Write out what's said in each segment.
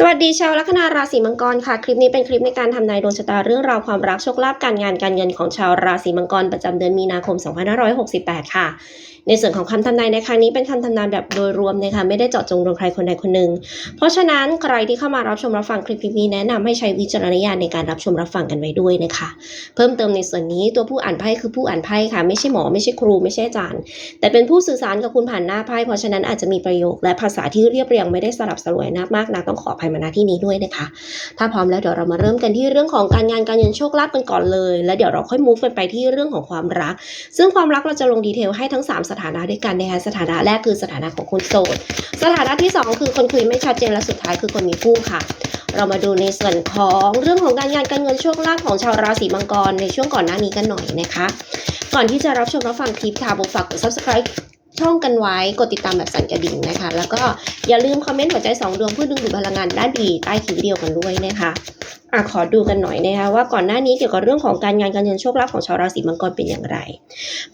สวัสดีชาวลัคนาราศีมังกรค่ะ คลิปนี้เป็นคลิปในการทำนายดวงชะตาเรื่องราวความรักโชคลาภการงานการเงินของชาวราศีมังกรประจำเดือนมีนาคม 2568 ค่ะ ในส่วนของคำทำนายในครั้งนี้เป็นคำทำนายแบบโดยรวมนะคะไม่ได้เจาะจงลงใครคนใดคนหนึ่งเพราะฉะนั้นใครที่เข้ามารับชมรับฟังคลิปนี้แนะนำให้ใช้วิจารณญาณในการรับชมรับฟังกันไว้ด้วยนะคะ เพิ่มเติมในส่วนนี้ตัวผู้อ่านไพ่คือผู้อ่านไพ่ค่ะ ไม่ใช่หมอไม่ใช่ครูไม่ใช่อาจารย์ แต่เป็นผู้สื่อสารกับคุณผ่านหน้าไพ่เพราะฉะนั้นอาจจะมีประโยคและภาษาที่เรียบเรียงไม่ได้สลับสลวยนักมากนักต้องขออภัยมาณที่นี้ด้วยนะคะ ถ้าพร้อมแล้วเดี๋ยวเรามาเริ่มกันที่เรื่องของการงานการเงินโชคลาภกันก่อนเลย แล้วเดี๋ยวเราค่อยมูฟกันไปที่เรื่องของความรัก ซึ่งความรักเราจะลงดีเทลให้ทั้ง 3 สถานะด้วยกันนะคะสถานะแรกคือสถานะของคนโสด สถานะที่ 2 คือคนคุยไม่ชัดเจนและสุดท้ายคือคนมีคู่ค่ะเรามาดูในส่วนของเรื่องของการงานการเงินโชคลาภของชาวราศีมังกรในช่วงก่อนหน้านี้กันหน่อยนะคะ ก่อนที่จะรับชมรับฟังคลิปค่ะผมฝากกด subscribe ช่องกันไว้ กดติดตามแบบสั่นกระดิ่งนะคะ แล้วก็อย่าลืมคอมเมนต์หัวใจสองดวงเพื่อดึงดูดพลังงานด้านดีใต้คลิปวิดีโอกันด้วยนะคะอะขอดูกันหน่อยนะคะว่าก่อนหน้านี้เกี่ยวกับเรื่องของการงานการเงินโชคลาภของชาวราศีมังกรเป็นอย่างไร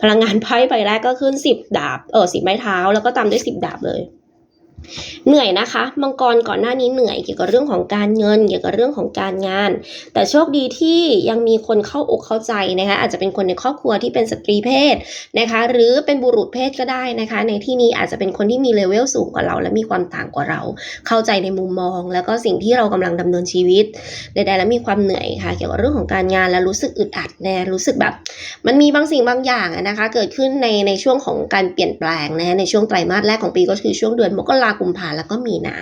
พลังงานไพ่ใบแรกก็ขึ้น 10 ดาบเออสิบไม้เท้า แล้วก็ตามด้วย 10 ดาบเลย เหนื่อยนะคะ มังกรก่อนหน้านี้เหนื่อยเกี่ยวกับเรื่องของการเงิน เกี่ยวกับเรื่องของการงาน แต่โชคดีที่ยังมีคนเข้าอกเข้าใจนะคะอาจจะเป็นคนในครอบครัวที่เป็นสตรีเพศนะคะ หรือเป็นบุรุษเพศก็ได้นะคะ ในที่นี้อาจจะเป็นคนที่มีเลเวลสูงกว่าเรา และมีความต่างกว่าเรา เข้าใจในมุมมอง แล้วก็สิ่งที่เรากำลังดำเนินชีวิตใดๆแล้วมีความเหนื่อยค่ะ เกี่ยวกับเรื่องของการงานและรู้สึกอึดอัดนะรู้สึกแบบ มันมีบางสิ่งบางอย่างนะคะ เกิดขึ้นในในช่วงของการเปลี่ยนแปลงนะคะในช่วงไตรมาสแรกของปีก็คือช่วงเดือนมกราคมกุมภาแล้วก็มีนา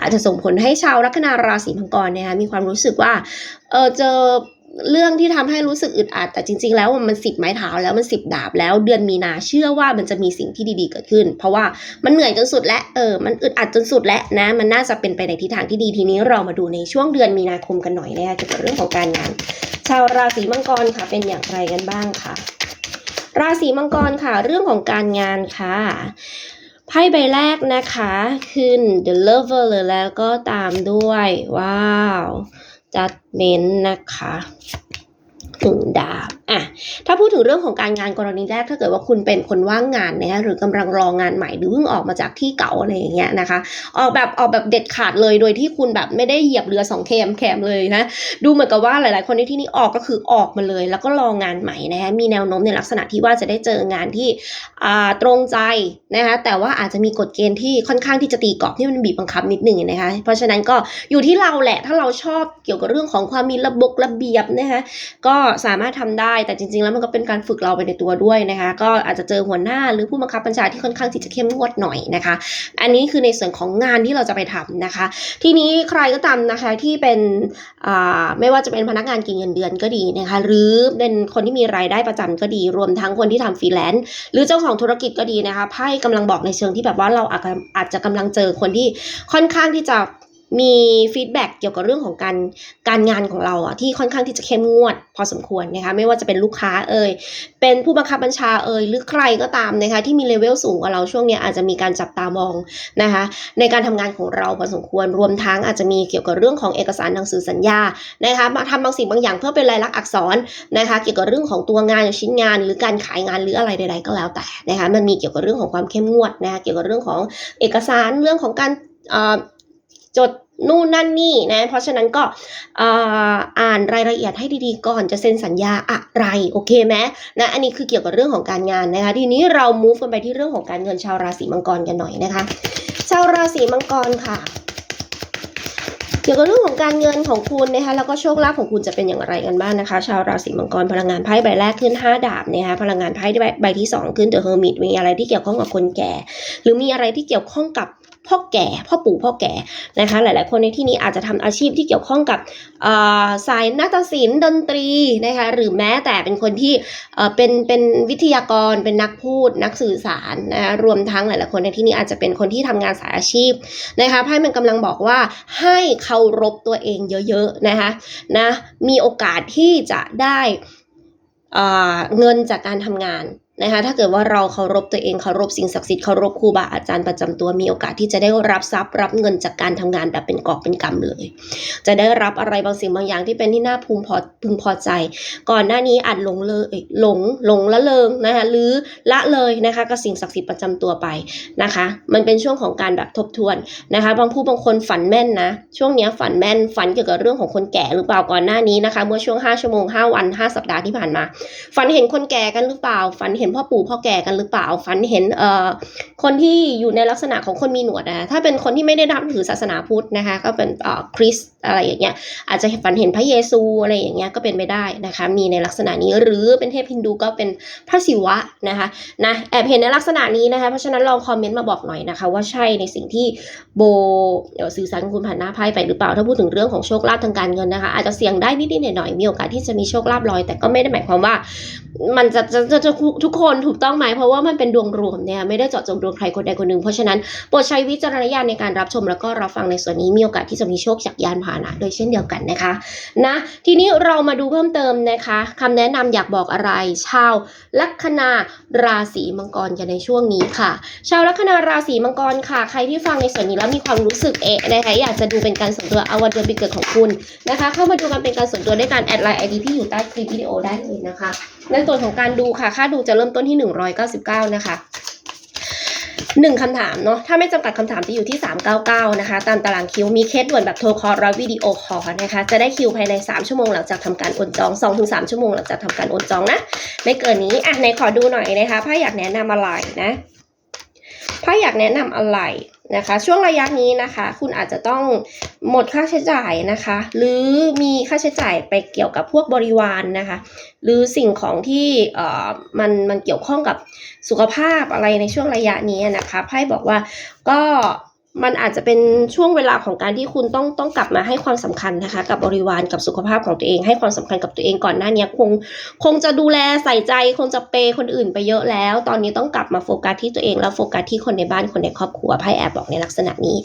อาจจะส่งผลให้ชาวลัคนาราศีมังกรนะคะมีความรู้สึกว่าเออเจอเรื่องที่ทำให้รู้สึกอึดอัด แต่จริง ๆ แล้วมันสิบไม้เท้าแล้วมันสิบดาบแล้วเดือนมีนาเชื่อว่ามันจะมีสิ่งที่ดีๆเกิดขึ้น เพราะว่ามันเหนื่อยจนสุดและเออมันอึดอัดจนสุดและนะมันน่าจะเป็นไปในทิศทางที่ดีทีนี้เรามาดูในช่วงเดือนมีนาคมกันหน่อยนะคะเกี่ยวกับเรื่องของการงาน ชาวราศีมังกรค่ะเป็นอย่างไรกันบ้างค่ะราศีมังกรค่ะเรื่องของการงานค่ะ ไพ่ใบแรกนะคะขึ้น The Lover เลยแล้วก็ตามด้วย ว้าว Judgment นะคะ หนึ่งดาบอะถ้าพูดถึงเรื่องของการงานกรณีแรกถ้าเกิดว่าคุณเป็นคนว่างงานนะคะหรือกำลังรองานใหม่หรือเพิ่งออกมาจากที่เก่าอะไรอย่างเงี้ยนะคะ ออกแบบออกแบบเด็ดขาดเลยโดยที่คุณแบบไม่ได้เหยียบเรือสองแคมแคมเลยนะดูเหมือนกับว่าหลาย ๆ คนในที่นี้ออกก็คือออกมาเลย แล้วก็รองานใหม่นะคะมีแนวโน้มในลักษณะที่ว่าจะได้เจองานที่อ่าตรงใจนะคะแต่ว่าอาจจะมีกฎเกณฑ์ที่ค่อนข้างที่จะตีกรอบที่มันบีบบังคับนิดหนึ่งนะคะเพราะฉะนั้นก็อยู่ที่เราแหละถ้าเราชอบเกี่ยวกับเรื่องของความมีระบบระเบียบนะคะก็สามารถทำได้แต่จริง ๆ แล้วมันก็เป็นการฝึกเราไปในตัวด้วยนะคะ ก็อาจจะเจอหัวหน้าหรือผู้บังคับบัญชาที่ค่อนข้างที่จะเข้มงวดหน่อยนะคะ อันนี้คือในส่วนของงานที่เราจะไปทำนะคะ ทีนี้ใครก็ตามนะคะที่เป็นไม่ว่าจะเป็นพนักงานกินเงินเดือนก็ดีนะคะหรือเป็นคนที่มีรายได้ประจำก็ดี รวมทั้งคนที่ทำฟรีแลนซ์หรือเจ้าของธุรกิจก็ดีนะคะไพ่กำลังบอกในเชิงที่แบบว่าเราอาจจะอาจจะกำลังเจอคนที่ค่อนข้างที่จะ มีฟีดแบ็กเกี่ยวกับเรื่องของการการงานของเราอะที่ค่อนข้างที่จะเข้มงวด พอสมควรนะคะไม่ว่าจะเป็นลูกค้าเอ่ยเป็นผู้บังคับบัญชาเอ่ยหรือใครก็ตามนะคะที่มีเลเวลสูงกว่าเราช่วงนี้อาจจะมีการจับตามองนะคะในการทำงานของเราพอสมควรรวมทั้งอาจจะมีเกี่ยวกับเรื่องของเอกสารหนังสือสัญญานะคะมาทำบางสิ่งบางอย่างเพื่อเป็นลายลักษณ์อักษรนะคะเกี่ยวกับเรื่องของตัวงานชิ้นงาน หรือการขายงานหรืออะไรใด ๆ ก็แล้วแต่นะคะมันมีเกี่ยวกับเรื่องของความเข้มงวดนะคะเกี่ยวกับเรื่องของเอกสารเรื่องของการจด นู่นนั่นนี่นะ เพราะฉะนั้นก็อ่ออ่านรายละเอียดให้ดีๆก่อนจะเซ็นสัญญาอะไรโอเคไหมนะอันนี้คือเกี่ยวกับเรื่องของการงานนะคะ ทีนี้เรา move กันไปที่เรื่องของการเงินชาวราศีมังกรกันหน่อยนะคะ ชาวราศีมังกรค่ะ เกี่ยวกับเรื่องของการเงินของคุณนะคะแล้วก็โชคลาภของคุณจะเป็นอย่างไรกันบ้างนะคะ ชาวราศีมังกรพลังงานไพ่ใบแรกขึ้น 5 ดาบนะคะพลังงานไพ่ใบใบที่ 2 ขึ้นเดอะเฮอร์มิตมีอะไรที่เกี่ยวข้องกับคนแก่ หรือมีอะไรที่เกี่ยวข้องกับ พ่อแก่พ่อปู่พ่อแก่นะคะหลาย ๆ คนในที่นี้อาจจะทำอาชีพที่เกี่ยวข้องกับสายนาฏศิลป์ดนตรีนะคะหรือแม้แต่เป็นคนที่เป็นเป็นวิทยากรเป็นนักพูดนักสื่อสารนะคะรวมทั้งหลาย ๆ คนในที่นี้อาจจะเป็นคนที่ทำงานสายอาชีพนะคะไพ่มันกำลังบอกว่าให้เคารพตัวเองเยอะ ๆ นะคะนะมีโอกาสที่จะได้เอ่อเงินจากการทำงานนะคะถ้าเกิดว่าเราเคารพตัวเองเคารพสิ่งศักดิ์สิทธิ์เคารพครูบาอาจารย์ประจำตัวมีโอกาสที่จะได้รับทรัพย์รับเงินจากการทำงานแบบเป็นกอบเป็นกำเลย จะได้รับอะไรบางสิ่งบางอย่างที่เป็นที่น่าภูมิพอพึงพอใจ ก่อนหน้านี้อาจหลงเลยหลงหลงละเลงนะคะหรือละเลยนะคะกับสิ่งศักดิ์สิทธิ์ประจำตัวไปนะคะ มันเป็นช่วงของการแบบทบทวนนะคะ บางผู้บางคนฝันแม่นนะ ช่วงนี้ฝันแม่นฝันเกี่ยวกับเรื่องของคนแก่หรือเปล่าก่อนหน้านี้นะคะ เมื่อช่วง 5 ชั่วโมง 5 วัน 5 สัปดาห์ที่ผ่านมา ฝันเห็นคนแก่กันหรือเปล่าฝันเห็นพ่อปู่พ่อแก่กันหรือเปล่า ฝันเห็นเอ่อคนที่อยู่ในลักษณะของคนมีหนวดนะถ้าเป็นคนที่ไม่ได้นับถือศาสนาพุทธนะคะ ก็เป็นเอ่อคริสอะไรอย่างเงี้ย อาจจะฝันเห็นพระเยซูอะไรอย่างเงี้ยก็เป็นไปได้นะคะ มีในลักษณะนี้หรือเป็นเทพฮินดูก็เป็นพระศิวะนะคะนะแอบเห็นในลักษณะนี้นะคะ เพราะฉะนั้นลองคอมเมนต์มาบอกหน่อยนะคะ ว่าใช่ในสิ่งที่โบเดี๋ยวสื่อสารกับคุณผ่านหน้าไพ่ไปหรือเปล่า ถ้าพูดถึงเรื่องของโชคลาภทางการเงินนะคะ อาจจะเสี่ยงได้นิดๆหน่อยๆมีโอกาสที่จะมีโชคลาภลอย แต่ก็ไม่ได้หมายความว่า มันจะจะจะจะทุกคนถูกต้องไหมเพราะว่ามันเป็นดวงรวมเนี่ยไม่ได้เจาะจงดวงใครคนใดคนหนึ่งเพราะฉะนั้นโปรดใช้วิจารณญาณในการรับชมแล้วก็รับฟังในส่วนนี้มีโอกาสที่จะมีโชคจากยานพาหนะโดยเช่นเดียวกันนะคะนะทีนี้เรามาดูเพิ่มเติมนะคะคำแนะนำอยากบอกอะไร ชาวลัคนาราศีมังกรกันในช่วงนี้ค่ะ ชาวลัคนาราศีมังกรค่ะ ใครที่ฟังในส่วนนี้แล้วมีความรู้สึกเอะนะคะอยากจะดูเป็นการส่วนตัวเอาวันเดือนปีเกิดของคุณนะคะ เข้ามาดูกันเป็นการส่วนตัวด้วยการแอดไลน์ไอดีที่อยู่ใต้คลิปวิดีโอได้เลยนะคะในส่วนของการดูค่ะ ค่าดูจะเริ่มต้นที่ 199 นะคะหนึ่งคำถามเนาะถ้าไม่จำกัดคำถามจะอยู่ที่ 399 นะคะ ตามตารางคิวมีเคสด่วนแบบโทรคอลและวิดีโอคอลนะคะ จะได้คิวภายใน 3 ชั่วโมงหลังจากทำการโอนจอง 2-3 ชั่วโมงหลังจากทำการโอนจองนะ ไม่เกินนี้อะในขอดูหน่อยนะคะ ถ้าอยากแนะนำอะไรนะ ถ้าอยากแนะนำอะไร นะคะ ช่วงระยะนี้นะคะ คุณอาจจะต้องหมดค่าใช้จ่ายนะคะ หรือมีค่าใช้จ่ายไปเกี่ยวกับพวกบริวารนนะคะ หรือสิ่งของที่เอ่อมันมันเกี่ยวข้องกับสุขภาพอะไรในช่วงระยะนี้นะคะไพ่บอกว่าก็ มันอาจจะเป็นช่วงเวลาของการที่คุณต้องต้องกลับมาให้ความสำคัญนะคะ กับบริวารกับสุขภาพของตัวเอง ให้ความสำคัญกับตัวเองก่อนหน้านี้คงคงจะดูแลใส่ใจคงจะเปยคนอื่นไปเยอะแล้ว ตอนนี้ต้องกลับมาโฟกัสที่ตัวเองแล้วโฟกัสที่คนในบ้านคนในครอบครัวไพ่แอบบอกในลักษณะนี้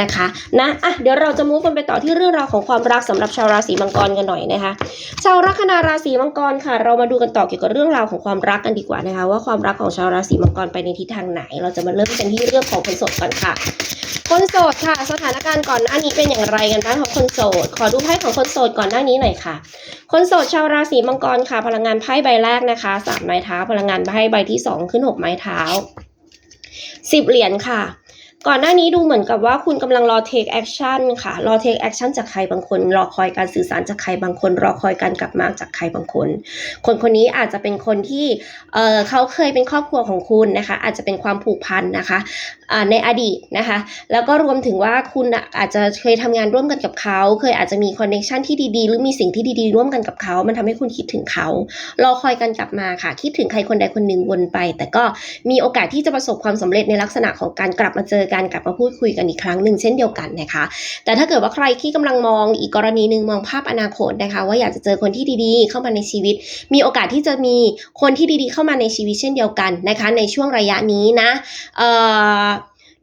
นะคะนะอะเดี๋ยวเราจะมุ่งกันไปต่อที่เรื่องราวของความรักสำหรับชาวราศีมังกรกันหน่อยนะคะ ชาวลัคนาราศีมังกรค่ะ เรามาดูกันต่อเกี่ยวกับเรื่องราวของความรักกันดีกว่านะคะ ว่าความรักของชาวราศีมังกรไปในทิศทางไหน เราจะมาเริ่มกันที่เรื่องของคนโสดก่อนค่ะคนโสดค่ะ สถานการณ์ก่อนหน้านี้เป็นอย่างไรกันบ้างของคนโสด ขอดูไพ่ของคนโสดก่อนหน้านี้หน่อยค่ะ คนโสดชาวราศีมังกรค่ะ พลังงานไพ่ใบแรกนะคะสามไม้เท้า พลังงานไพ่ใบที่สองขึ้นหกไม้เท้าสิบเหรียญค่ะ ก่อนหน้านี้ดูเหมือนกับว่าคุณกำลังรอ take action ค่ะ รอ take action จากใครบางคน รอคอยการสื่อสารจากใครบางคน รอคอยการกลับมาจากใครบางคน คนคนนี้อาจจะเป็นคนที่เเขาเคยเป็นครอบครัวของคุณนะคะ อาจจะเป็นความผูกพันนะคะในอดีตนะคะ แล้วก็รวมถึงว่าคุณอาจจะเคยทำงานร่วมกันกับเขา เคยอาจจะมีคอนเนคชันที่ดีๆ หรือมีสิ่งที่ดีๆ ร่วมกันกับเขา มันทำให้คุณคิดถึงเขา รอคอยกันกลับมาค่ะ คิดถึงใครคนใดคนหนึ่งวนไป แต่ก็มีโอกาสที่จะประสบความสำเร็จในลักษณะของการกลับมาเจอการกลับมาพูดคุยกันอีกครั้งหนึ่งเช่นเดียวกันนะคะ แต่ถ้าเกิดว่าใครที่กำลังมองอีกกรณีหนึ่งมองภาพอนาคตนะคะ ว่าอยากจะเจอคนที่ดีๆ เข้ามาในชีวิต มีโอกาสที่จะมีคนที่ดีๆ เข้ามาในชีวิตเช่นเดียวกันนะคะ ในช่วงระยะนี้นะเอ่อ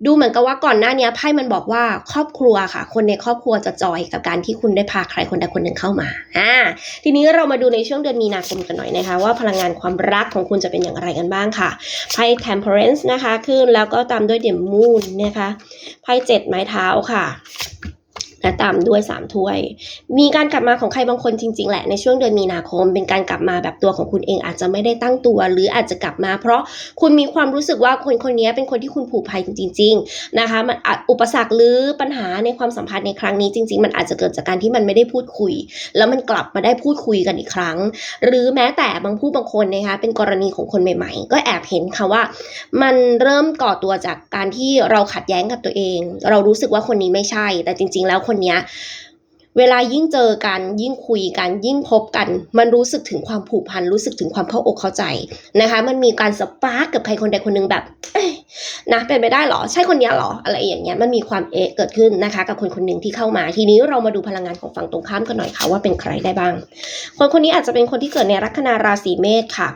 ดูเหมือนกับว่าก่อนหน้านี้ไพ่มันบอกว่าครอบครัวค่ะ คนในครอบครัวจะจอยกับการที่คุณได้พาใครคนใดคนหนึ่งเข้ามาอ่าทีนี้เรามาดูในช่วงเดือนมีนาคมกันหน่อยนะคะ ว่าพลังงานความรักของคุณจะเป็นอย่างไรกันบ้างค่ะไพ่ temperance นะคะ ขึ้นแล้วก็ตามด้วยเดี่ยมมูนนะคะไพ่เจ็ดไม้เท้าค่ะ และตามด้วยสามถ้วย มีการกลับมาของใครบางคนจริง ๆ แหละในช่วงเดือนมีนาคม เป็นการกลับมาแบบตัวของคุณเองอาจจะไม่ได้ตั้งตัว หรืออาจจะกลับมา เพราะคุณมีความรู้สึกว่าคนคนนี้เป็นคนที่คุณผูกพันจริง ๆนะคะมันอุปสรรคหรือปัญหาในความสัมพันธ์ในครั้งนี้จริง ๆ มันอาจจะเกิดจากการที่มันไม่ได้พูดคุย แล้วมันกลับมาได้พูดคุยกันอีกครั้ง หรือแม้แต่บางผู้บางคนนะคะเป็นกรณีของคนใหม่ ๆ ก็แอบเห็นค่ะว่า มันเริ่มก่อตัวจากการที่เราขัดแย้งกับตัวเอง เรารู้สึกว่าคนนี้ไม่ใช่ แต่จริง ๆ แล้วคนเนี้ย เวลายิ่งเจอกันยิ่งคุยกันยิ่งพบกัน มันรู้สึกถึงความผูกพันรู้สึกถึงความเข้าอกเข้าใจนะคะ มันมีการสปาร์กกับใครคนใดคนหนึ่งแบบนะเป็นไปได้หรอใช่คนนี้หรออะไรอย่างเงี้ยมันมีความเอะเกิดขึ้นนะคะ กับคนคนหนึ่งที่เข้ามา ทีนี้เรามาดูพลังงานของฝั่งตรงข้ามกันหน่อยค่ะว่าเป็นใครได้บ้าง คนคนนี้อาจจะเป็นคนที่เกิดในลัคนาราศีเมษค่ะ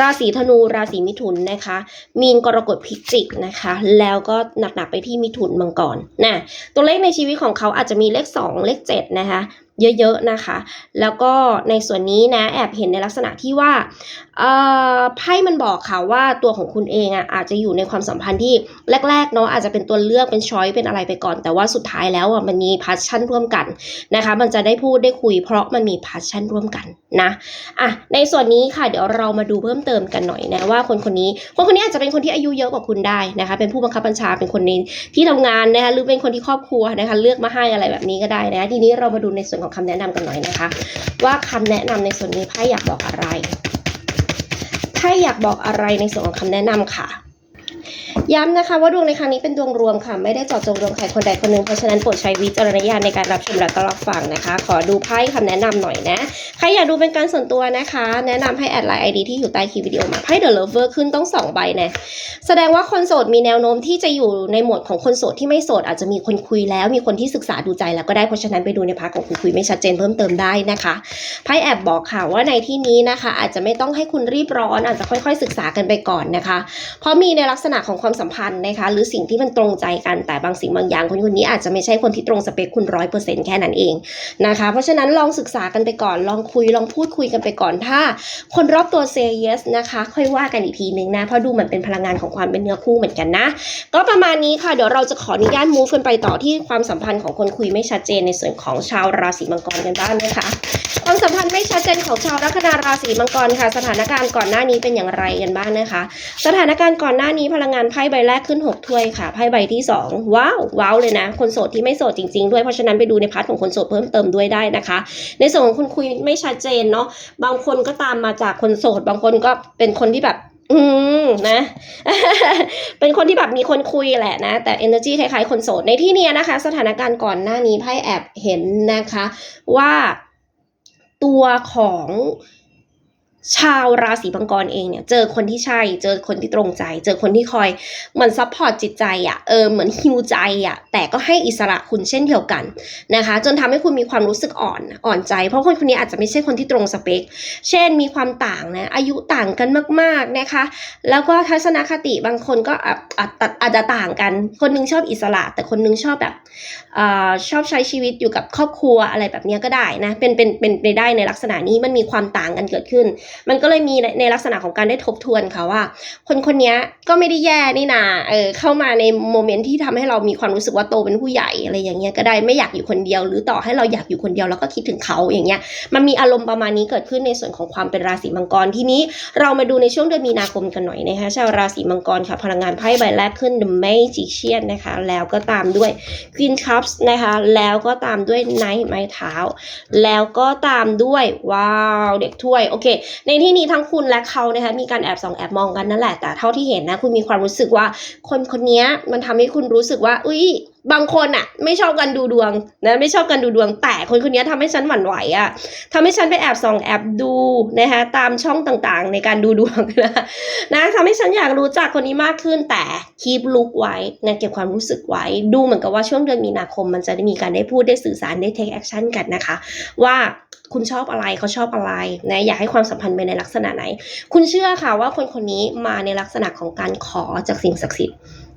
ราศีธนูราศีมิถุนนะคะ มีนกรกฎพิจิกนะคะ แล้วก็หนักๆไปที่มิถุนมังกรนะตัวเลขในชีวิตของเขาอาจจะมีเลข 2 เลข7นะคะ เยอะๆนะคะ แล้วก็ในส่วนนี้นะแอบเห็นในลักษณะที่ว่าไพ่มันบอกค่ะว่าตัวของคุณเองอะอาจจะอยู่ในความสัมพันธ์ที่แรกๆเนาะอาจจะเป็นตัวเลือกเป็นช้อยเป็นอะไรไปก่อน แต่ว่าสุดท้ายแล้วอะมันมีพัชชั่นร่วมกันนะคะ มันจะได้พูดได้คุย เพราะมันมีพัชชั่นร่วมกันนะอะในส่วนนี้ค่ะเดี๋ยวเรามาดูเพิ่มเติมกันหน่อยนะว่าคนคนนี้คนคนนี้อาจจะเป็นคนที่อายุเยอะกว่าคุณได้นะคะ เป็นผู้บังคับบัญชาเป็นคนในที่ทำงานนะคะหรือเป็นคนที่ครอบครัวนะคะเลือกมาให้อะไรแบบนี้ก็ได้นะทีนี้เรามาดูในส่วนของคำแนะนำกันหน่อยนะคะ ว่าคำแนะนำในส่วนนี้ไพ่อยากบอกอะไรไพ่อยากบอกอะไรในส่วนของคำแนะนำค่ะ ย้ำนะคะว่าดวงในครั้งนี้เป็นดวงรวมค่ะ ไม่ได้เจาะจงดวงใครคนใดคนหนึ่งเพราะฉะนั้นโปรดใช้วิจารณญาณในการรับชมและก็รับฟังนะคะ ขอดูไพ่คำแนะนำหน่อยนะ ใครอยากดูเป็นการส่วนตัวนะคะ แนะนำให้แอดไลน์ไอดีที่อยู่ใต้คลิปวิดีโอมาไพ่เดอะเลเวอร์ขึ้นต้องสองใบนะ แสดงว่าคนโสดมีแนวโน้มที่จะอยู่ในโหมดของคนโสดที่ไม่โสดอาจจะมีคนคุยแล้ว มีคนที่ศึกษาดูใจแล้วก็ได้เพราะฉะนั้นไปดูในพาร์ทของคุณคุยไม่ชัดเจนเพิ่มเติมได้นะคะไพ่แอบบอกค่ะว่าในที่นี้นะคะ อาจจะไม่ต้องให้คุณรีบร้อนอาจจะค่อย ๆ ศึกษากันไปก่อนนะคะ เพราะมีในลักษณะของความสัมพันธ์นะคะ หรือสิ่งที่มันตรงใจกันแต่บางสิ่งบางอย่างคนคนนี้อาจจะไม่ใช่คนที่ตรงสเปคคุณร้อยเปอร์เซ็นต์แค่นั้นเองนะคะ เพราะฉะนั้นลองศึกษากันไปก่อนลองคุยลองพูดคุยกันไปก่อนถ้า คนรอบตัวเซย์ yes นะคะ ค่อยว่ากันอีกทีนึงนะเพราะดูเหมือนเป็นพลังงานของความเป็นเนื้อคู่เหมือนกันนะ ก็ประมาณนี้ค่ะเดี๋ยวเราจะขออนุญาต move กันไปต่อที่ความสัมพันธ์ของคนคุยไม่ชัดเจนในส่วนของชาวราศีมังกรกันบ้างนะคะความสัมพันธ์ไม่ชัดเจนของชาวลัคนาราศีมังกรค่ะ สถานการณ์ก่อนหน้านี้เป็นอย่างไรกันบ้างนะคะ สถานการณ์ก่อนหน้านี้พลังงานไพ่ใบแรกขึ้น 6 ถ้วยค่ะไพ่ใบที่ 2 ว้าวว้าวเลยนะ คนโสดที่ไม่โสดจริง ๆ ด้วยเพราะฉะนั้นไปดูในพาร์ทของคนโสดเพิ่มเติมด้วยได้นะคะ ในส่วนของคุณคุยไม่ชัดเจนเนาะบางคนก็ตามมาจากคนโสด บางคนก็เป็นคนที่แบบอืมนะ เป็นคนที่แบบมีคนคุยแหละนะ แต่ energy คล้ายๆ คนโสดในที่นี้นะคะ สถานการณ์ก่อนหน้านี้ไพ่แอบเห็นนะคะ ว่าตัวของ ชาวราศีมังกรเองเนี่ย เจอคนที่ใช่ เจอคนที่ตรงใจ เจอคนที่คอยเหมือนซัพพอร์ตจิตใจอะ่ะ เออ เหมือนฮิวใจอะ่ะ แต่ก็ให้อิสระคุณเช่นเดียวกันนะคะ จนทำให้คุณมีความรู้สึกอ่อน อ่อนใจ เพราะคนคนนี้อาจจะไม่ใช่คนที่ตรงสเปค เช่น มีความต่างนะ อายุต่างกันมาก ๆนะคะ แล้วก็ทัศนคติบางคนก็อาจจะต่างกัน คนหนึงชอบอิสระ แต่คนหนึงชอบแบบอชอบใช้ชีวิตอยู่กับครอบครัวอะไรแบบนี้ก็ได้นะ เป็น เป็น เป็นไปได้ในลักษณะนี้ มันมีความต่างกันเกิดขึ้นมันก็เลยมีในลักษณะของการได้ทบทวนค่ะว่า คนคนนี้ก็ไม่ได้แย่นี่นาเออเข้ามาในโมเมนต์ที่ทำให้เรามีความรู้สึกว่าโตเป็นผู้ใหญ่อะไรอย่างเงี้ยก็ได้ไม่อยากอยู่คนเดียว หรือต่อให้เราอยากอยู่คนเดียวเราก็คิดถึงเขาอย่างเงี้ยมันมีอารมณ์ประมาณนี้เกิดขึ้นในส่วนของความเป็นราศีมังกรทีนี้เรามาดูในช่วงเดือนมีนาคมกันหน่อยนะคะชาวราศีมังกรค่ะพลังงานไพ่ใบแรกขึ้น The Magician นะคะแล้วก็ตามด้วย Queen Cups นะคะแล้วก็ตามด้วย Knight ไม้เท้า แล้วก็ตามด้วยว้าวเด็กถ้วยโอเคในที่นี้ทั้งคุณและเขานะคะมีการแอบส่องแอบมองกันนั่นแหละแต่เท่าที่เห็นนะคุณมีความรู้สึกว่าคนคนนี้มันทำให้คุณรู้สึกว่า อุ้ยบางคนอะไม่ชอบกันดูดวงนะไม่ชอบกันดูดวง แต่คนคนนี้ทำให้ฉันหวั่นไหวอะทำให้ฉันไปแอบส่องแอบดูนะคะตามช่องต่างๆ ในการดูดวงนะนะทำให้ฉันอยากรู้จักคนนี้มากขึ้น แต่คีบลุกไว้นะเก็บความรู้สึกไว้ ดูเหมือนกับว่าช่วงเดือนมีนาคม มันจะได้มีการได้พูดได้สื่อสารได้ take action กันนะคะ ว่า คุณชอบอะไรเขาชอบอะไรนะอยากให้ความสัมพันธ์ไปในลักษณะไหน คุณเชื่อค่ะว่าคนคนนี้มาในลักษณะของการขอจากสิ่งศักดิ์สิทธิ์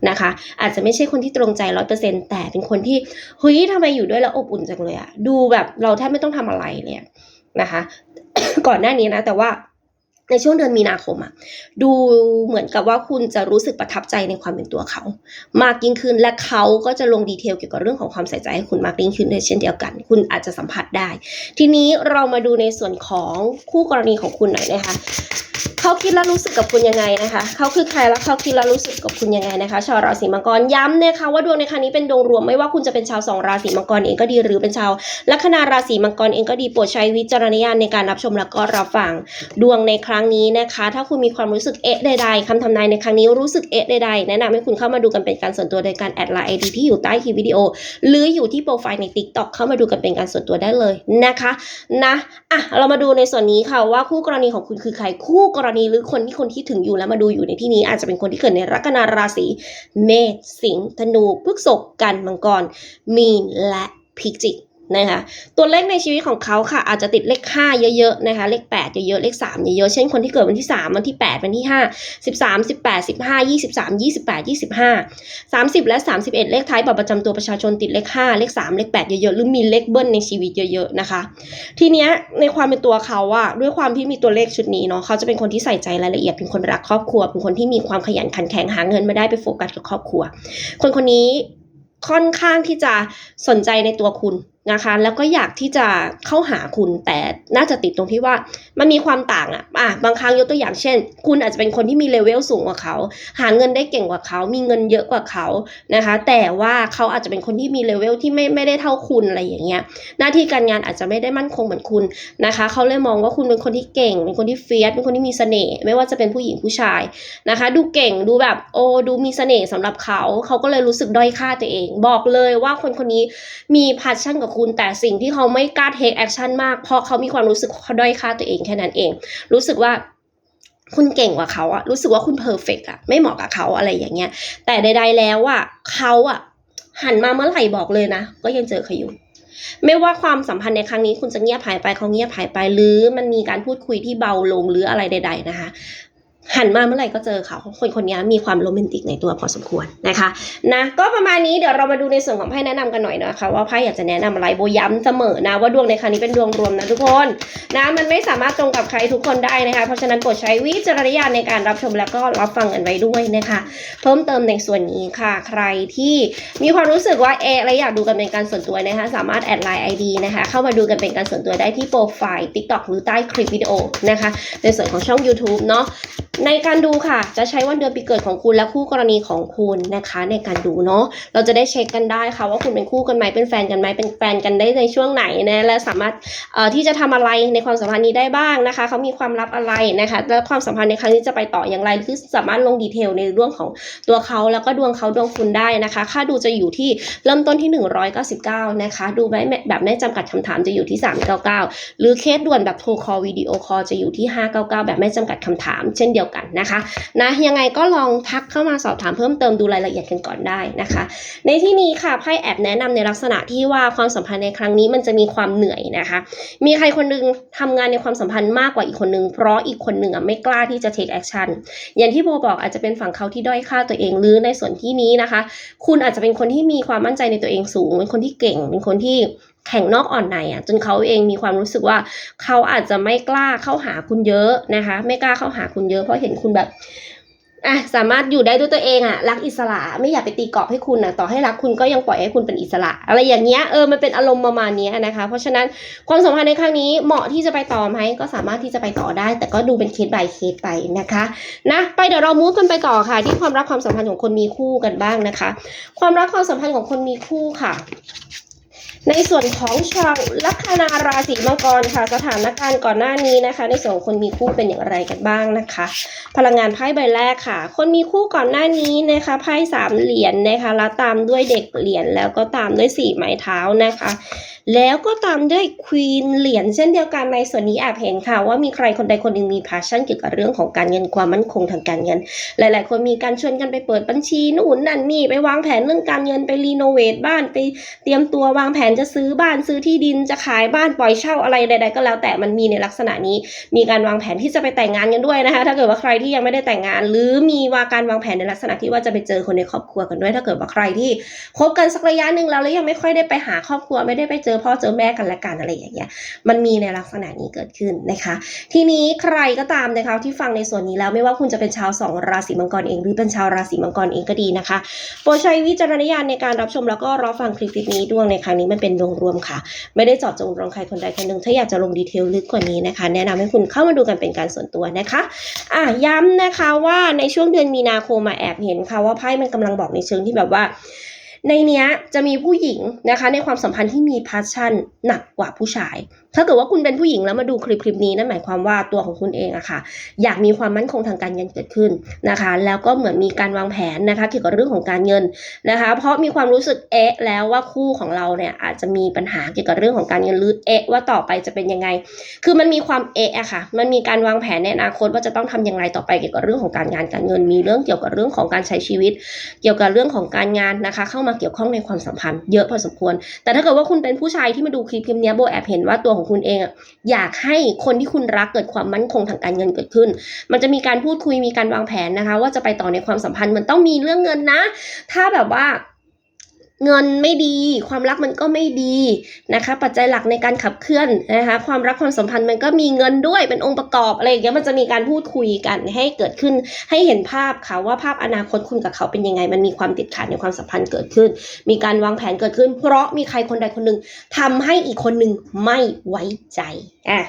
นะคะ อาจจะไม่ใช่คนที่ตรงใจร้อยเปอร์เซ็นแต่เป็นคนที่เฮ้ยทำไมอยู่ด้วยแล้วอบอุ่นจังเลยอะดูแบบเราแทบไม่ต้องทำอะไรเลยนะคะ ก่อนหน้านี้นะ แต่ว่า ในช่วงเดือนมีนาคมอะดูเหมือนกับว่าคุณจะรู้สึกประทับใจในความเป็นตัวเขา มากยิ่งขึ้นและเขาก็จะลงดีเทลเกี่ยวกับเรื่องของความใส่ใจให้คุณมากยิ่งขึ้นด้วยเช่นเดียวกัน คุณอาจจะสัมผัสได้ ทีนี้เรามาดูในส่วนของคู่กรณีของคุณหน่อยนะคะ เขาคิดและรู้สึกกับคุณยังไงนะคะเขาคือใครแล้วเขาคิดและรู้สึกกับคุณยังไงนะคะ ชาวราศีมังกรย้ำนะคะว่าดวงในครั้งนี้เป็นดวงรวมไม่ว่าคุณจะเป็นชาวสองราศีมังกรเองก็ดีหรือเป็นชาวลัคนาราศีมังกรเองก็ดีโปรดใช้วิจารณญาณในการรับชมและก็รับฟังดวงในครั้งนี้นะคะ ถ้าคุณมีความรู้สึกเอ๊ะใด ๆคำทำนายในครั้งนี้รู้สึกเอ๊ะใดๆแนะนำให้คุณเข้ามาดูกันเป็นการส่วนตัวโดยการแอดไลน์ไอดีที่อยู่ใต้คลิปวิดีโอ หรืออยู่ที่โปรไฟล์ใน TikTok เข้ามาดูกันเป็นการส่วนตัวได้เลยนะคะนะอะเรามาดูในส่วนนี้ค่ะว่าคู่กรณีของคุณคือใครคู่กรณีหรือคนที่คนที่ถึงอยู่แล้วมาดูอยู่ในที่นี้ อาจจะเป็นคนที่เกิดในลัคนาราศีเมษสิงห์ธนูพฤษภกันมังกร มีนและพิจิก นะคะตัวเลขในชีวิตของเขาค่ะ อาจจะติดเลข 5 เยอะๆนะคะเลข 8 เยอะๆเลข 3 เยอะๆเช่นคนที่เกิดวันที่ 3 วันที่ 8 วันที่ 5 13 18 15 23 28 25 30 และ 31 เลขท้ายบัตรประจำตัวประชาชนติดเลข 5 เลข 3 เลข 8 เยอะๆหรือมีเลขเบิ้ลในชีวิตเยอะๆนะคะ ทีเนี้ยในความเป็นตัวเขาอะด้วยความที่มีตัวเลขชุดนี้เนาะเขาจะเป็นคนที่ใส่ใจรายละเอียดเป็นคนรักครอบครัว เป็นคนที่มีความขยันขันแข็งหาเงินมาได้ไปโฟกัสกับครอบครัว คนคนนี้ค่อนข้างที่จะสนใจในตัวคุณ นะคะแล้วก็อยากที่จะเข้าหาคุณแต่น่าจะติดตรงที่ว่ามันมีความต่างอะอะบางครั้งยกตัวอย่างเช่น คุณอาจจะเป็นคนที่มีเลเวลสูงกว่าเขา หาเงินได้เก่งกว่าเขา มีเงินเยอะกว่าเขานะคะ แต่ว่าเขาอาจจะเป็นคนที่มีเลเวลที่ไม่ไม่ได้เท่าคุณอะไรอย่างเงี้ยหน้าที่การงานอาจจะไม่ได้มั่นคงเหมือนคุณนะคะเขาเลยมองว่าคุณเป็นคนที่เก่ง เป็นคนที่เฟียสเป็นคนที่มีเสน่ห์ไม่ว่าจะเป็นผู้หญิงผู้ชายนะคะ ดูเก่งดูแบบโอ้ดูมีเสน่ห์สำหรับเขาเขาก็เลยรู้สึกด้อยค่าตัวเอง บอกเลยว่าคนคนนี้มีพาชั่นกับคุณ แต่สิ่งที่เขาไม่กล้าเทคแอคชั่นมาก เพราะเขามีความรู้สึกเขาด้อยค่าตัวเองแค่นั้นเอง รู้สึกว่าคุณเก่งกว่าเขาอะรู้สึกว่าคุณเพอร์เฟกอะไม่เหมาะกับเขาอะไรอย่างเงี้ย แต่ใด ๆ แล้วอะเขาอะหันมาเมื่อไหร่บอกเลยนะ ก็ยังเจอเขาอยู่ไม่ว่าความสัมพันธ์ในครั้งนี้คุณจะเงียบหายไปเขาเงียบหายไป หรือมันมีการพูดคุยที่เบาลงหรืออะไรใด ๆนะคะ หันมาเมื่อไหร่ก็เจอเขาคนคนนี้มีความโรแมนติกในตัวพอสมควรนะคะนะก็ประมาณนี้เดี๋ยวเรามาดูในส่วนของไพ่แนะนำกันหน่อยนะคะว่าไพ่อยากจะแนะนำอะไรโบย้ำเสมอนะว่าดวงในครั้งนี้เป็นดวงรวมนะทุกคนนะมันไม่สามารถตรงกับใครทุกคนได้นะคะ เพราะฉะนั้นโปรดใช้วิจารณญาณในการรับชมแล้วก็รับฟังกันไว้ด้วยนะคะ เพิ่มเติมในส่วนนี้ค่ะ ใครที่มีความรู้สึกว่าเอะและอยากดูกันเป็นการส่วนตัวนะคะสามารถแอดไลน์ ID นะคะเข้ามาดูกันเป็นการส่วนตัวได้ที่โปรไฟล์ TikTok หรือใต้คลิปวิดีโอนะคะในส่วนของช่อง YouTube เนาะในการดูค่ะ จะใช้วันเดือนปีเกิดของคุณและคู่กรณีของคุณนะคะ ในการดูเนาะเราจะได้เช็คกันได้ค่ะ ว่าคุณเป็นคู่กันไหมเป็นแฟนกันไหมเป็นแฟนกันได้ในช่วงไหนนะและสามารถเอ่อที่จะทำอะไรในความสัมพันธ์นี้ได้บ้างนะคะเขามีความลับอะไรนะคะแล้วความสัมพันธ์ในครั้งนี้จะไปต่ออย่างไรคือสามารถลงดีเทลในเรื่องของตัวเขาแล้วก็ดวงเขาดวงคุณได้นะคะ ค่าดูจะอยู่ที่เริ่มต้นที่ 199 นะคะ ดูไหมแบบไม่จำกัดคำถามจะอยู่ที่ 399 หรือเคสด่วนแบบโทรคอลวิดีโอคอลจะอยู่ที่ 599 แบบไม่จำกัดคำถาม เช่นเดียวกันนะคะนะยังไงก็ลองทักเข้ามาสอบถามเพิ่มเติมดูรายละเอียดกันก่อนได้นะคะ ในที่นี้ค่ะไพ่แอบแนะนำในลักษณะที่ว่าความสัมพันธ์ในครั้งนี้มันจะมีความเหนื่อยนะคะ มีใครคนหนึงทำงานในความสัมพันธ์มากกว่าอีกคนนึงเพราะอีกคนหนึ่งอะไม่กล้าที่จะ take action อย่างที่โบบอกอาจจะเป็นฝั่งเขาที่ด้อยค่าตัวเองหรือในส่วนที่นี้นะคะ คุณอาจจะเป็นคนที่มีความมั่นใจในตัวเองสูง เป็นคนที่เก่ง เป็นคนที่ แข่งนอกอ่อนในอะจนเขาเองมีความรู้สึกว่าเขาอาจจะไม่กล้าเข้าหาคุณเยอะนะคะ ไม่กล้าเข้าหาคุณเยอะเพราะเห็นคุณแบบอะสามารถอยู่ได้ด้วยตัวเองอะรักอิสระไม่อยากไปตีกรอบให้คุณอะต่อให้รักคุณก็ยังปล่อยให้คุณเป็นอิสระ อะไรอย่างเงี้ยเออมันเป็นอารมณ์ประมาณนี้นะคะ เพราะฉะนั้นความสัมพันธ์ในครั้งนี้เหมาะที่จะไปต่อไหมก็สามารถที่จะไปต่อได้ แต่ก็ดูเป็นเคส by เคสไปนะคะนะไปเดี๋ยวเรามูฟกันไปต่อค่ะ ที่ความรักความสัมพันธ์ของคนมีคู่กันบ้างนะคะ ความรักความสัมพันธ์ของคนมีคู่ค่ะ ในส่วนของชาวลัคนาราศีมังกรค่ะ สถานการณ์ก่อนหน้านี้นะคะ ในส่วนของคนมีคู่เป็นอย่างไรกันบ้างนะคะ พลังงานไพ่ใบแรกค่ะ คนมีคู่ก่อนหน้านี้นะคะไพ่สามเหรียญนะคะแล้วตามด้วยเด็กเหรียญแล้วก็ตามด้วยสี่ไม้เท้านะคะ แล้วก็ตามด้วยควีนเหรียญเช่นเดียวกันในส่วนนี้แอบเห็นค่ะ ว่ามีใครคนใดคนหนึ่งมี passion เกี่ยวกับเรื่องของการเงินความมั่นคงทางการเงิน หลาย ๆ คนมีการชวนกันไปเปิดบัญชีนู่นนั่นนี่ไปวางแผนเรื่องการเงินไปรีโนเวทบ้านไปเตรียมตัววางแผนจะซื้อบ้านซื้อที่ดินจะขายบ้านปล่อยเช่าอะไรใด ๆ ก็แล้วแต่มันมีในลักษณะนี้ มีการวางแผนที่จะไปแต่งงานกันด้วยนะคะ ถ้าเกิดว่าใครที่ยังไม่ได้แต่งงาน หรือมีว่าการวางแผนในลักษณะที่ว่าจะไปเจอคนในครอบครัวกันด้วย ถ้าเกิดว่าใครที่คบกันสักระยะหนึ่งแล้วแล้วยังไม่ค่อยได้ไปหาครอบครัวไม่ได้ไปเจอพ่อเจอแม่กันและกันอะไรอย่างเงี้ยมันมีในลักษณะนี้เกิดขึ้นนะคะ ทีนี้ใครก็ตามนะคะที่ฟังในส่วนนี้แล้วไม่ว่าคุณจะเป็นชาวสองราศีมังกรเอง หรือเป็นชาวราศีมังกรเองก็ดีนะคะโปรดใช้วิจารณญาณในการรับชมแล้วก็รับฟังคลิปนี้ดวงในครั้งนี้มันเป็นดวงรวมค่ะ ไม่ได้เจาะจงตรงใครคนใดคนหนึ่งถ้าอยากจะลงดีเทลลึกกว่านี้นะคะ แนะนำให้คุณเข้ามาดูกันเป็นการส่วนตัวนะคะอะย้ำนะคะว่าในช่วงเดือนมีนาคมมาแอบเห็นค่ะว่าไพ่มันกำลังบอกในเชิงที่แบบว่า ในเนี้ยจะมีผู้หญิงนะคะในความสัมพันธ์ที่มีพาชั่นหนักกว่าผู้ชาย ถ้าเกิดว่าคุณเป็นผู้หญิงแล้วมาดูคลิปคลิปนี้นั่นหมายความว่าตัวของคุณเองอะค่ะ อยากมีความมั่นคงทางการเงินเกิดขึ้นนะคะ แล้วก็เหมือนมีการวางแผนนะคะ เกี่ยวกับเรื่องของการเงินนะคะ เพราะมีความรู้สึกเอ๊ะแล้วว่าคู่ของเราเนี่ยอาจจะมีปัญหาเกี่ยวกับเรื่องของการเงินหรือเอ๊ะว่าต่อไปจะเป็นยังไง คือมันมีความเอะอะค่ะ มันมีการวางแผนในอนาคตว่าจะต้องทำอย่างไรต่อไปเกี่ยวกับเรื่องของการงานการเงิน มีเรื่องเกี่ยวกับเรื่องของการใช้ชีวิต เกี่ยวกับเรื่องของการงานนะคะ เข้ามาเกี่ยวข้องในความสัมพันธ์เยอะพอสมควร แต่ถ้าเกิดว่าคุณเป็นผู้ชายที่มาดูคลิปคลิปนี้โบแอบเห็นว่าตัวของคุณเองอะอยากให้คนที่คุณรักเกิดความมั่นคงทางการเงินเกิดขึ้น มันจะมีการพูดคุยมีการวางแผนนะคะ ว่าจะไปต่อในความสัมพันธ์มันต้องมีเรื่องเงินนะ ถ้าแบบว่า เงินไม่ดี ความรักมันก็ไม่ดีนะคะ ปัจจัยหลักในการขับเคลื่อนนะคะความรักความสัมพันธ์มันก็มีเงินด้วยเป็นองค์ประกอบอะไรอย่างเงี้ยมันจะมีการพูดคุยกันให้เกิดขึ้นให้เห็นภาพค่ะว่าภาพอนาคตคุณกับเขาเป็นยังไง มันมีความติดขัดในความสัมพันธ์เกิดขึ้น มีการวางแผนเกิดขึ้น เพราะมีใครคนใดคนหนึ่งทำให้อีกคนหนึ่งไม่ไว้ใจอะ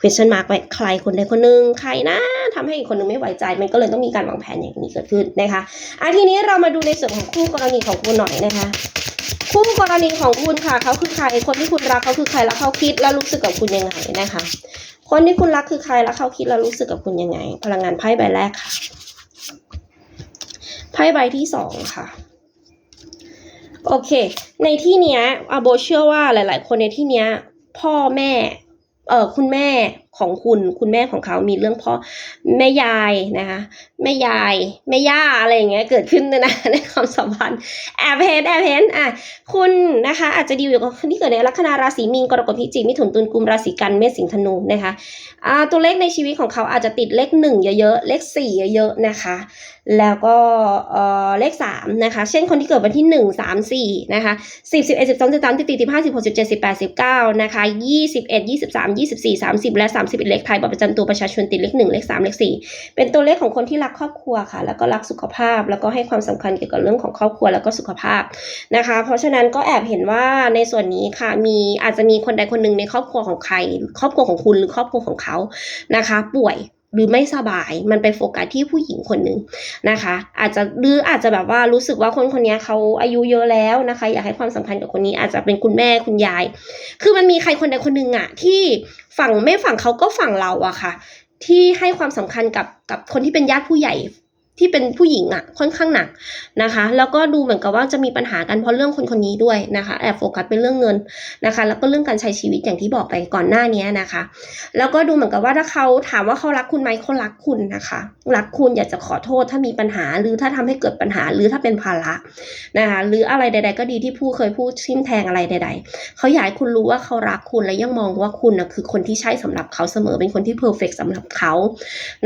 question mark ไว้ใครคนใดคนหนึ่งใครนะทำให้อีกคนหนึ่งไม่ไว้ใจ มันก็เลยต้องมีการวางแผนอย่างนี้เกิดขึ้นนะคะอะทีนี้เรามาดูในส่วนของคู่กรณีของคุณหน่อยนะคะ คู่กรณีของคุณค่ะเขาคือใครคนที่คุณรักเขาคือใครแล้วเขาคิดแล้วรู้สึกกับคุณยังไงนะคะ คนที่คุณรักคือใครแล้วเขาคิดแล้วรู้สึกกับคุณยังไง พลังงานไพ่ใบแรกค่ะไพ่ใบที่สองค่ะโอเค ในที่เนี้ยอาโบเชื่อว่าหลาย ๆ คนในที่เนี้ยพ่อแม่ คุณแม่ ของคุณคุณแม่ของเขามีเรื่องพ่อแม่ยายนะคะแม่ยายแม่ย่าอะไรอย่างเงี้ยเกิดขึ้นด้วยนะในความสัมพันธ์แอบเห็นแอบเห็นอะคุณนะคะอาจจะดีอยู่กับคนที่เกิดในลัคนาราศีมีนกรกฎพิจิกมิถุนตุลกุมราศีกันเมษสิงห์ธนูนะคะอ่าตัวเลขในชีวิตของเขาอาจจะติดเลขหนึ่งเยอะๆเลขสี่เยอะๆนะคะ แล้วก็เอ่อเลขสามนะคะ เช่นคนที่เกิดวันที่หนึ่งสามสี่นะคะสิบสิบเอ็ดสิบสองสิบสามสิบสี่สิบห้าสิบหกสิบเจ็ดสิบแปดสิบเก้านะคะยี่สิบเอ็ดยี่สิบสามยี่สิบสี่สามสิบและสาม31 เลขไทยบัตรประจำตัวประชาชนติดเลขหนึ่งเลขสามเลขสี่เป็นตัวเลขของคนที่รักครอบครัวค่ะ แล้วก็รักสุขภาพ แล้วก็ให้ความสำคัญเกี่ยวกับเรื่องของครอบครัวแล้วก็สุขภาพนะคะ เพราะฉะนั้นก็แอบเห็นว่าในส่วนนี้ค่ะมีอาจจะมีคนใดคนหนึ่งในครอบครัวของใคร ครอบครัวของคุณหรือครอบครัวของเขานะคะ ป่วย หรือไม่สบายมันไปโฟกัสที่ผู้หญิงคนหนึ่งนะคะ อาจจะหรืออาจจะแบบว่ารู้สึกว่าคนคนนี้เขาอายุเยอะแล้วนะคะ อยากให้ความสัมพันธ์กับคนนี้อาจจะเป็นคุณแม่คุณยาย คือมันมีใครคนใดคนหนึ่งอะที่ฝั่งไม่ฝั่งเขาก็ฝั่งเราอะค่ะ ที่ให้ความสำคัญกับกับคนที่เป็นญาติผู้ใหญ่ ที่เป็นผู้หญิงอะค่อนข้างหนักนะคะ แล้วก็ดูเหมือนกับว่าจะมีปัญหากันเพราะเรื่องคนคนนี้ด้วยนะคะแอบโฟกัสเป็นเรื่องเงินนะคะ แล้วก็เรื่องการใช้ชีวิตอย่างที่บอกไปก่อนหน้านี้นะคะ แล้วก็ดูเหมือนกับว่าถ้าเขาถามว่าเขารักคุณไหมเขารักคุณนะคะรักคุณอยากจะขอโทษถ้ามีปัญหาหรือถ้าทำให้เกิดปัญหาหรือถ้าเป็นภาระนะคะหรืออะไรใด ๆ ก็ดีที่ผู้เคยพูดทิ่มแทงอะไรใด ๆเขาอยากให้คุณรู้ว่าเขารักคุณและยังมองว่าคุณนะคือคนที่ใช่สำหรับเขาเสมอเป็นคนที่เพอร์เฟกสำหรับเขา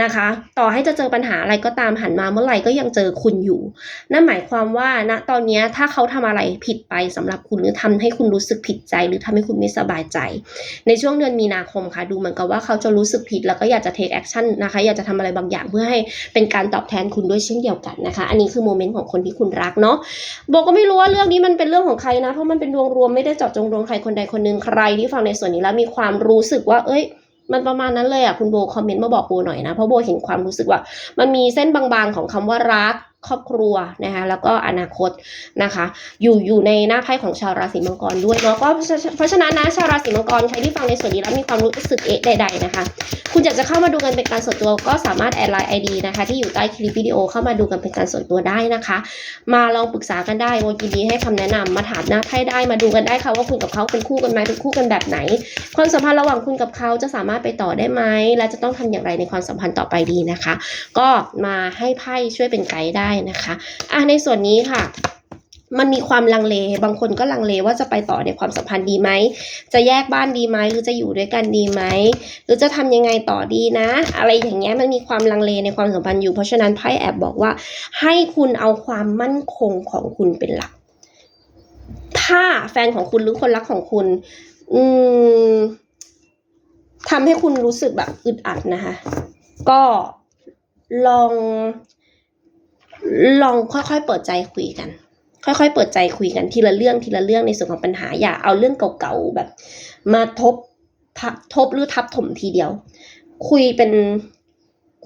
นะคะ ต่อให้จะเจอปัญหาอะไรก็ตามหันมาเมื่อไหร่ก็ยังเจอคุณอยู่ นั่นหมายความว่าณตอนนี้ถ้าเขาทำอะไรผิดไปสำหรับคุณหรือทำให้คุณรู้สึกผิดใจ หรือทำให้คุณไม่สบายใจ ในช่วงเดือนมีนาคมค่ะ ดูเหมือนกับว่าเขาจะรู้สึกผิดแล้วก็อยากจะ take action นะคะ อยากจะทำอะไรบางอย่างเพื่อให้เป็นการตอบแทนคุณด้วยเช่นเดียวกันนะคะ อันนี้คือโมเมนต์ของคนที่คุณรักเนาะโบก็ไม่รู้ว่าเรื่องนี้มันเป็นเรื่องของใครนะเพราะมันเป็นดวงรวมไม่ได้เจาะจงดวงใครคนใดคนหนึ่งใครที่ฟังในส่วนนี้แล้วมีความรู้สึกว่าเอ้ย มันประมาณนั้นเลยอะคุณโบคอมเมนต์มาบอกโบหน่อยนะเพราะโบเห็นความรู้สึกว่า มันมีเส้นบางๆของคำว่ารัก ครอบครัวนะคะแล้วก็อนาคตนะคะ อยู่อยู่ในหน้าไพ่ของชาวราศีมังกรด้วยเนาะก็เพราะฉะนั้นนะชาวราศีมังกรใครที่ฟังในส่วนนี้แล้วมีความรู้สึกเอะใด ๆนะคะ คุณอยากจะเข้ามาดูกันเป็นการส่วนตัวก็สามารถแอดไลน์ไอดีนะคะ ที่อยู่ใต้คลิปวิดีโอเข้ามาดูกันเป็นการส่วนตัวได้นะคะ มาลองปรึกษากันได้โมยินดีให้คำแนะนำมาถามหน้าไพ่ได้มาดูกันได้ค่ะว่าคุณกับเขาเป็นคู่กันไหมเป็นคู่กันแบบไหน ความสัมพันธ์ระหว่างคุณกับเขาจะสามารถไปต่อได้ไหมและจะต้องทำอย่างไรในความสัมพันธ์ต่อไปดีนะคะ ก็มาให้ไพ่ช่วยเป็นไกด์ได้ได้นะคะอะในส่วนนี้ค่ะมันมีความลังเล บางคนก็ลังเลว่าจะไปต่อในความสัมพันธ์ดีไหม จะแยกบ้านดีไหม หรือจะอยู่ด้วยกันดีไหม หรือจะทำยังไงต่อดีนะ อะไรอย่างเงี้ย มันมีความลังเลในความสัมพันธ์อยู่ เพราะฉะนั้นไพ่แอบบอกว่า ให้คุณเอาความมั่นคงของคุณเป็นหลัก ถ้าแฟนของคุณหรือคนรักของคุณ อืมทำให้คุณรู้สึกแบบอึดอัดนะคะ ก็ลอง ลองค่อยๆเปิดใจคุยกัน ค่อยๆ เปิดใจคุยกันทีละเรื่องทีละเรื่องในส่วนของปัญหาอย่าเอาเรื่องเก่าๆแบบ มาทบทับทบหรือทับถมทีเดียว คุยเป็น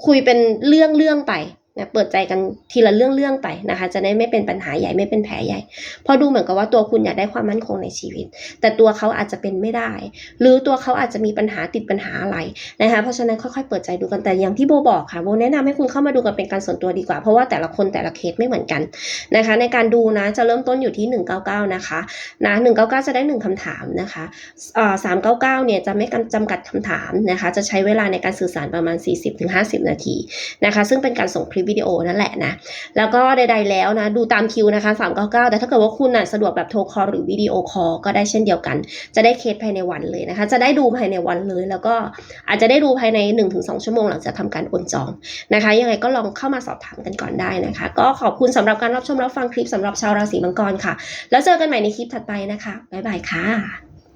คุยเป็นเรื่องเรื่องๆไป นะเปิดใจกันทีละเรื่องเรื่องๆไปนะคะ จะได้ไม่เป็นปัญหาใหญ่ไม่เป็นแผลใหญ่พราะดูเหมือนกับว่าตัวคุณอยากได้ความมั่นคงในชีวิต แต่ตัวเขาอาจจะเป็นไม่ได้ หรือตัวเขาอาจจะมีปัญหาติดปัญหาอะไรนะคะ เพราะฉะนั้นค่อยๆเปิดใจดูกันแต่อย่างที่โบบอกค่ะโบแนะนำให้คุณเข้ามาดูกันเป็นการส่วนตัวดีกว่า เพราะว่าแต่ละคนแต่ละเคสไม่เหมือนกันนะคะ ในการดูนะจะเริ่มต้นอยู่ที่ 199 นะคะนะ199 จะได้ 1คำถามนะคะเอ่อ399เนี่ยจะไม่จำกัดคำถามนะคะ จะใช้เวลาในการสื่อสารประมาณ 40-50 นาทีนะคะ ซึ่งเป็นการส่งพรีลิปวิดีโอนั่นแหละนะ แล้วก็ใดๆแล้วนะ ดูตามคิวนะคะ 399 แต่ถ้าเกิดว่าคุณน่ะสะดวกแบบโทรคอลหรือวิดีโอคอลก็ได้เช่นเดียวกัน จะได้เคสภายในวันเลยนะคะ จะได้ดูภายในวันเลย แล้วก็อาจจะได้ดูภายใน 1-2 ชั่วโมงหลังจากทำการโอนจองนะคะ ยังไงก็ลองเข้ามาสอบถามกันก่อนได้นะคะ ก็ขอบคุณสำหรับการรับชมรับฟังคลิปสำหรับชาวราศีมังกรค่ะ แล้วเจอกันใหม่ในคลิปถัดไปนะคะบ๊ายบายค่ะ